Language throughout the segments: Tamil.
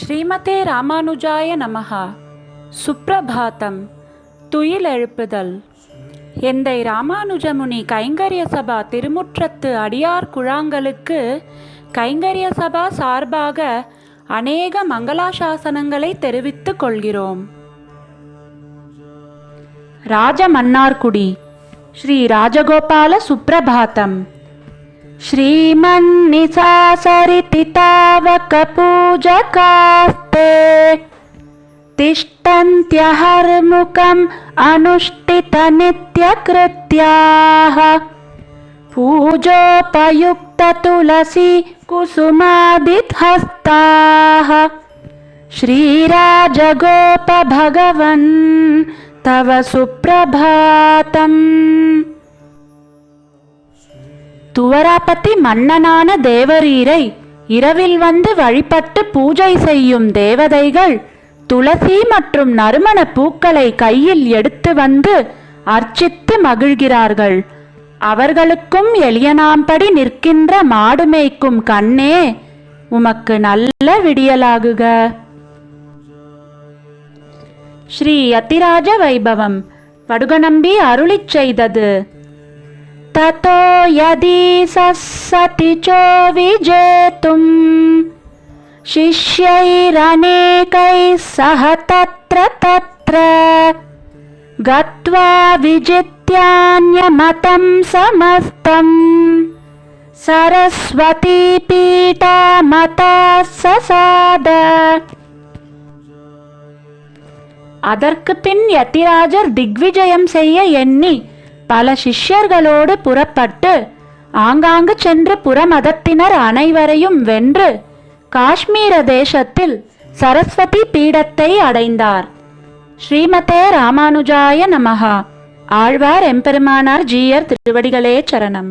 ஸ்ரீமதே ராமானுஜாய நமகா சுப்ரபாதம் துயில் எழுப்புதல். எந்தை ராமானுஜமுனி கைங்கரிய சபா திருமுற்றத்து அடியார் குழாங்களுக்கு கைங்கரிய சபா சார்பாக அநேக மங்களாசாசனங்களை தெரிவித்துக் கொள்கிறோம். ராஜமன்னார்குடி. ஸ்ரீ ராஜகோபால சுப்ரபாதம் श्रीमन्निसासरिति तावकपूजकास्ते तिष्ठन्त्यहर्मुखम् अनुष्ठितनित्यकृत्याः पूजोपयुक्ततुलसी कुसुमादिहस्ताः श्रीराजगोपभगवन् तव सुप्रभातम् துவராபதி மன்னனான தேவரீரை இரவில் வந்து வழிபட்டு பூஜை செய்யும் தேவதைகள் துளசி மற்றும் நறுமண பூக்களை கையில் எடுத்து வந்து அர்ச்சித்து மகிழ்கிறார்கள். அவர்களுக்கும் எளியனாம்படி நிற்கின்ற மாடு மேய்க்கும் கண்ணே உமக்கு நல்ல விடியலாகுக. ஸ்ரீ யதிராஜ வைபவம். படுகநம்பி அருளிச் செய்தது. ततो यदि सति च विजेतुम् शिष्यैरनेकैः सह तत्र तत्र गत्वा विजित्यान्यमतं समस्तम् सरस्वतीपीठामता ससाद அதற்கு பின் யதிராஜர் திக்விஜயம் செய்ய எண்ணி பல சிஷ்யர்களோடு புறப்பட்டு ஆங்காங்கு சென்று புறமதத்தினர் அனைவரையும் வென்று காஷ்மீர தேசத்தில் சரஸ்வதி பீடத்தை அடைந்தார். ஸ்ரீமதே ராமானுஜாய நமஹா. ஆழ்வார் எம்பெருமானார் ஜீயர் திருவடிகளே சரணம்.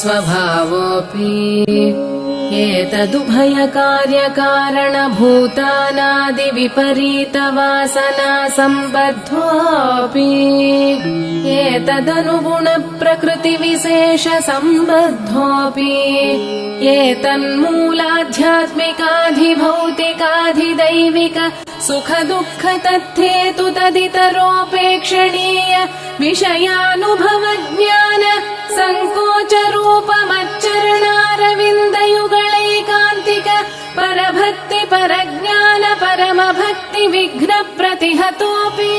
एतत्कार्यकारणभूतानादिविपरीताहङ्कारविमूढात्मस्वभावोऽपि एतदुभयकार्यकारणभूतानादिविपरीतवासना सम्बद्धोऽपि एतदनुगुणप्रकृतिविशेषसम्बद्धोऽपि एतन्मूलाध्यात्मिकाधिभौतिकाधिदैविक सुखदुःख तद्धेतु तदितरोपेक्षणीय विषयानुभवज्ञान सङ्कोचरूपमच्चरणारविन्दयुगलैकान्तिक परभक्ति परज्ञान परमभक्ति विघ्न प्रतिहतोऽपि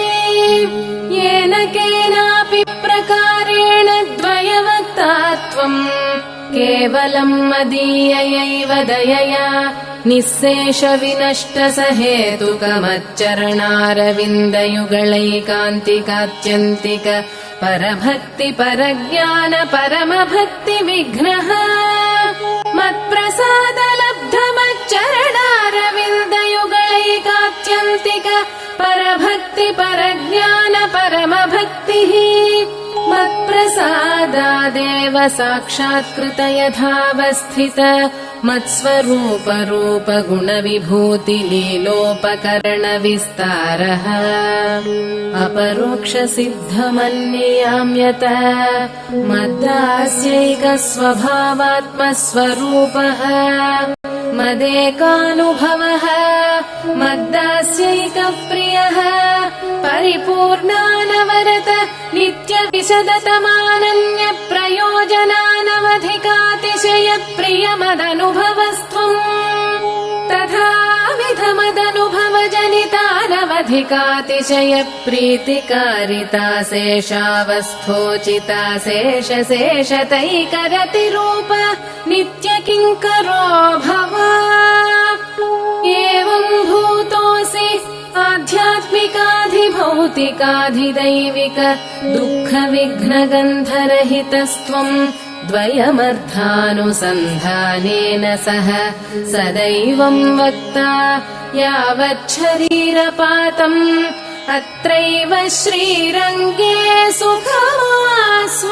येन केनापि प्रकारेण द्वयवक्तात्वम् केवलम् मदीययैव दयया निःशेषविनष्टसहेतुकमच्चरणारविन्दयुगलैकान्तिकात्यन्तिक विनष्ट सहेतुकमच्चरणा रविन्दयुगळैकान्ति परभक्ति परज्ञान परमभक्ति विघ्नः। परभक्ति परज्ञान परमभक्तिः। मत्प्रसादादेव साक्षात्कृत यथावस्थित। मत्स्वरूपरूपगुणविभूतिलीलोपकरणविस्तारः गुणविभूतिलीलोपकरणविस्तारः मद्दास्यैकस्वभावात्मस्वरूपः मदेकानुभवः मद्दास्यैकप्रियः परिपूर्णानवरत नित्यविशदतमानन्यप्रयोजनान् नित्यविशदतमानन्यप्रयोजनानवधिकातिशयप्रियमदनुभवस्त्वम् तथाविधमदनुभवजनितानवधिकातिशयप्रीतिकारिता शेषावस्थोचिता शेषशेषतैकरतिरूप नित्यकिङ्करो भव? एवम् भूतोऽसि आध्यात्मिकाधिभौतिकाधिदैविक दुःखविघ्नगन्धरहितस्त्वम् द्वयमर्थानुसन्धानेन सह सदैवम् वक्ता यावच्छरीरपातम् अत्रैव श्रीरङ्गे सुखमास्व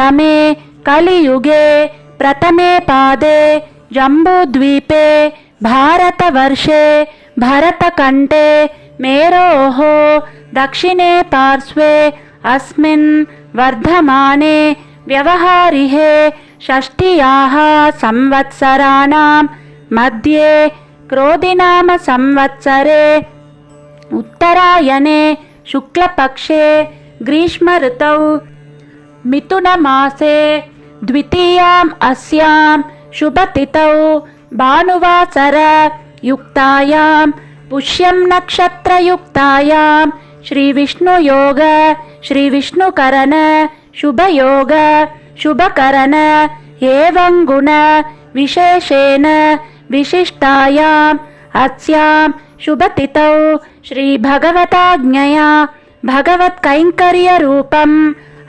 तमे कलियुगे प्रथमे पादे जम्बूद्वीपे भारतवर्षे भरतकण्ठे मेरोः दक्षिणे पार्श्वे अस्मिन् वर्धमाने व्यवहारिहे షష్ఠియాహ సంవత్సరాణం మధ్యే క్రోధినామ సంవత్సరే ఉత్తరాయణే శుక్లపక్షే గ్రీష్మ ఋతౌ मिथुनमासे द्वितीयाम् अस्यां शुभतिथौ भानुवासरयुक्तायां पुष्यं नक्षत्रयुक्तायां श्रीविष्णुयोग श्रीविष्णुकरण शुभयोग शुभकरण एवं गुण विशेषेण विशिष्टायाम् अस्यां शुभतिथौ श्रीभगवताज्ञया भगवत्कैङ्कर्यरूपम्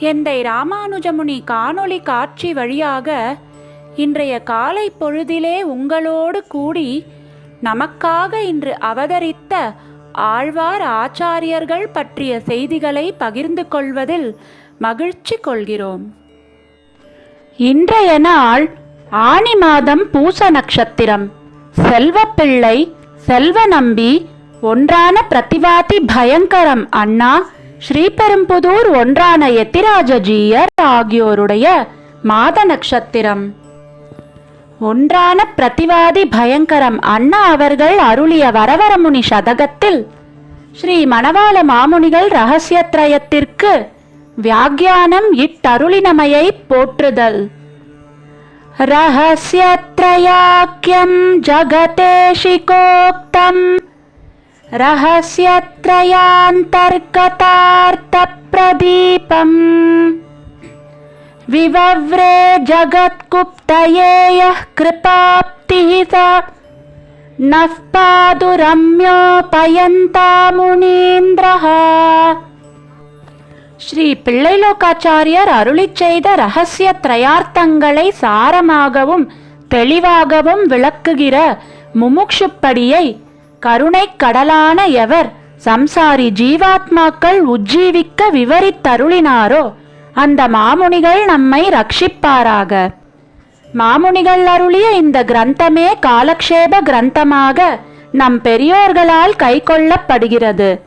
எந்தை ராமானுஜமுனி காணொளி காட்சி வழியாக இன்றைய காலை பொழுதிலே உங்களோடு கூடி நமக்காக இன்று அவதரித்த ஆழ்வார் ஆச்சாரியர்கள் பற்றிய செய்திகளை பகிர்ந்து கொள்வதில் மகிழ்ச்சி கொள்கிறோம். இன்றைய நாள் ஆனி மாதம் பூச நட்சத்திரம். செல்வப்பிள்ளை செல்வநம்பி ஒன்றான பிரதிவாதி பயங்கரம் அண்ணா ஸ்ரீபெரும்புதூர் ஒன்றான எத்திராஜஜீயர் ஆகியோருடைய மாத நட்சத்திரம். ஒன்றான பிரதிவாதி பயங்கரம் அண்ணா அவர்கள் அருளிய வரவரமுனி சதகத்தில் ஸ்ரீ மணவாள மாமுனிகள் ரகசியத்ரயத்திற்கு வியாக்கியானம் இட்டருளினமையை போற்றுதல். ரகசியத்ரயாக்கியம் ஜகதேஷிகோக்தம் रहस्यत्रयान्तर्गतार्थप्रदीपम् विवव्रे जगत्कुप्तये यः कृपाप्तिः स नः पादुरम्योपयन्ता मुनीन्द्रः ஸ்ரீ பிள்ளைலோகாச்சாரியர் அருளிச் செய்த ரகசிய திரையார்த்தங்களை சாரமாகவும் தெளிவாகவும் விளக்குகிற முமுக்ஷுப்படியை கருணைக் கடலான எவர் சம்சாரி ஜீவாத்மாக்கள் உஜ்ஜீவிக்க விவரித்தருளினாரோ அந்த மாமுனிகள் நம்மை ரட்சிப்பாராக. மாமுனிகள் அருளிய இந்த கிரந்தமே காலக்ஷேப கிரந்தமாக நம் பெரியோர்களால் கைக்கொள்ளப்படுகிறது.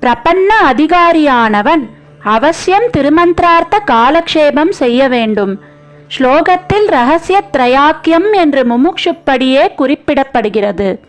பிரபன்ன அதிகாரியானவன் அவசியம் திருமந்திரார்த்த காலக்ஷேபம் செய்ய வேண்டும். ஸ்லோகத்தில் ரகசிய திரயாக்கியம் என்று முமுக்ஷுப்படியே குறிப்பிடப்படுகிறது.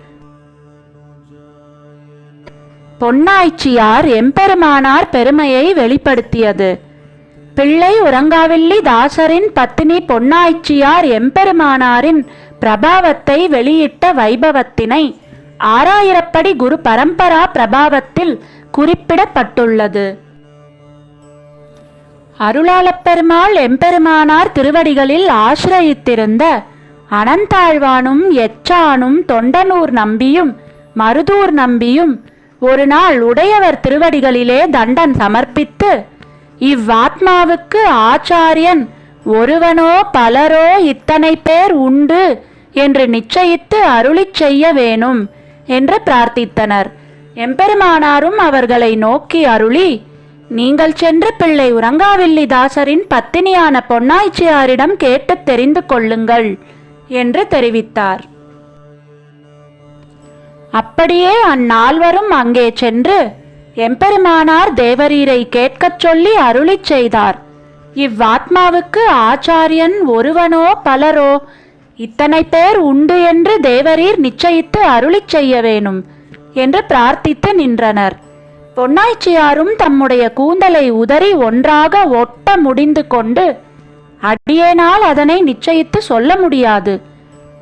பொன்னாய்ச்சியார் எம்பெருமானார் பெருமையை வெளிப்படுத்தியது. பிள்ளை உறங்காவில்லி தாசரின் பத்தினி பொன்னாய்ச்சியார் எம்பெருமானாரின் பிரபாவத்தை வெளியிட்ட வைபவத்தினை ஆறாயிரப்படி குரு பரம்பரா பிரபாவத்தில் குறிப்பிடப்பட்டுள்ளது. அருளாளப்பெருமாள் எம்பெருமானார் திருவடிகளில் ஆசிரயித்திருந்த அனந்தாழ்வானும் எச்சானும் தொண்டனூர் நம்பியும் மருதூர் நம்பியும் ஒரு நாள் உடையவர் திருவடிகளிலே தண்டன் சமர்ப்பித்து இவ்வாத்மாவுக்கு ஆச்சாரியன் ஒருவனோ பலரோ இத்தனை பேர் உண்டு என்று நிச்சயித்து அருளிச் செய்ய வேணும் என்று பிரார்த்தித்தனர். எம்பெருமானாரும் அவர்களை நோக்கி அருளி நீங்கள் சென்று பிள்ளை உறங்காவில்லி தாசரின் பத்தினியான பொன்னாய்ச்சியாரிடம் கேட்டுத் தெரிந்து கொள்ளுங்கள் என்று தெரிவித்தார். அப்படியே அந்நால்வரும் அங்கே சென்று எம்பெருமானார் தேவரீரை கேட்கச் சொல்லி அருளிச் செய்தார். இவ்வாத்மாவுக்கு ஆச்சாரியன் ஒருவனோ பலரோ இத்தனை பேர் உண்டு என்று தேவரீர் நிச்சயித்து அருளிச் செய்ய வேணும் என்று பிரார்த்தித்து நின்றனர். பொன்னாய்ச்சியாரும் தம்முடைய கூந்தலை உதறி ஒன்றாக ஒட்ட முடிந்து கொண்டு அடியேனால் அதனை நிச்சயித்து சொல்ல முடியாது.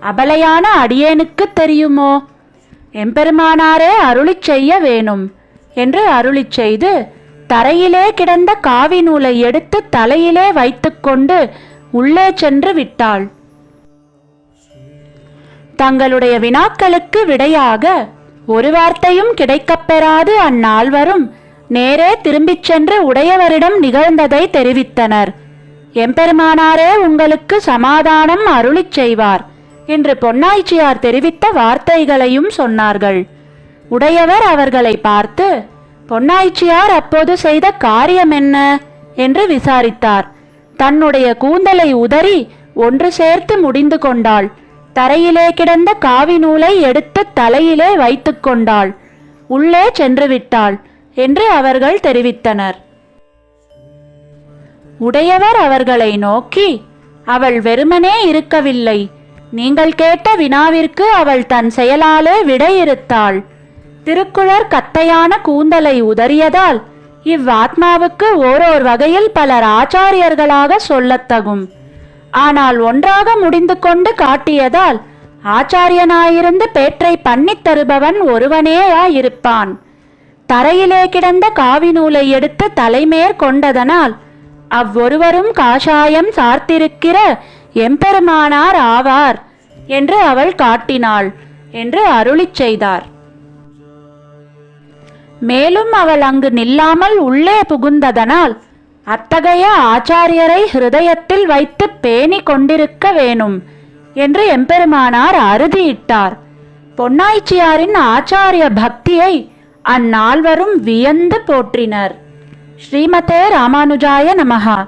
அபலையான அடியேனுக்கு தெரியுமோ? எம்பெருமானாரே அருளிச் செய்ய வேணும் என்று அருளிச் செய்து தரையிலே கிடந்த காவி நூலை எடுத்து தலையிலே வைத்துக்கொண்டு உள்ளே சென்று விட்டாள். தங்களுடைய வினாக்களுக்கு விடையாக ஒரு வார்த்தையும் கிடைக்கப்பெறாது அந்நால்வரும். நேரே திரும்பிச் சென்று உடையவரிடம் நிகழ்ந்ததை தெரிவித்தனர். எம்பெருமானாரே உங்களுக்கு சமாதானம் அருளிச் செய்வார். என்று பொன்னாய்ச்சியார் தெரிவித்த வார்த்தைகளையும் சொன்னார்கள். உடையவர் அவர்களை பார்த்து பொன்னாய்ச்சியார் அப்போது செய்த காரியம் என்ன? என்று விசாரித்தார். தன்னுடைய கூந்தலை உதறி ஒன்று சேர்த்து முடிந்து கொண்டாள். தரையிலே கிடந்த காவி நூலை எடுத்து தலையிலே வைத்துக் கொண்டாள். உள்ளே சென்று விட்டாள் என்று அவர்கள் தெரிவித்தனர். உடையவர் அவர்களை நோக்கி அவள் வெறுமனே இருக்கவில்லை. நீங்கள் கேட்ட வினாவிற்கு அவள் தன் செயலாலே விடையிறுத்தாள். திருக்குழர் கத்தையான கூந்தலை உதறியதால் இவ்வாத்மாவுக்கு ஓரோர் வகையில் பலர் ஆச்சாரியர்களாக சொல்லத்தகும். ஆனால் ஒன்றாக முடிந்து கொண்டு காட்டியதால் ஆச்சாரியனாயிருந்து பேற்றை பண்ணித் தருபவன் ஒருவனேயாயிருப்பான். தரையிலே கிடந்த காவி நூலை எடுத்து தலைமேற் கொண்டதனால் அவ்வொருவரும் காஷாயம் சார்த்திருக்கிற எம்பெருமானார் ஆவார் என்று அவள் காட்டினாள் என்று அருளிச் செய்தார். மேலும் அவள் அங்கு நில்லாமல் உள்ளே புகுந்ததனால் அத்தகைய ஆச்சாரியரை ஹிருதயத்தில் வைத்து பேணி கொண்டிருக்க வேணும் என்று எம்பெருமானார் அறுதியிட்டார். பொன்னாய்ச்சியாரின் ஆச்சாரிய பக்தியை அந்நால்வரும் வியந்து போற்றினர். ஸ்ரீமதே ராமானுஜாய நமகா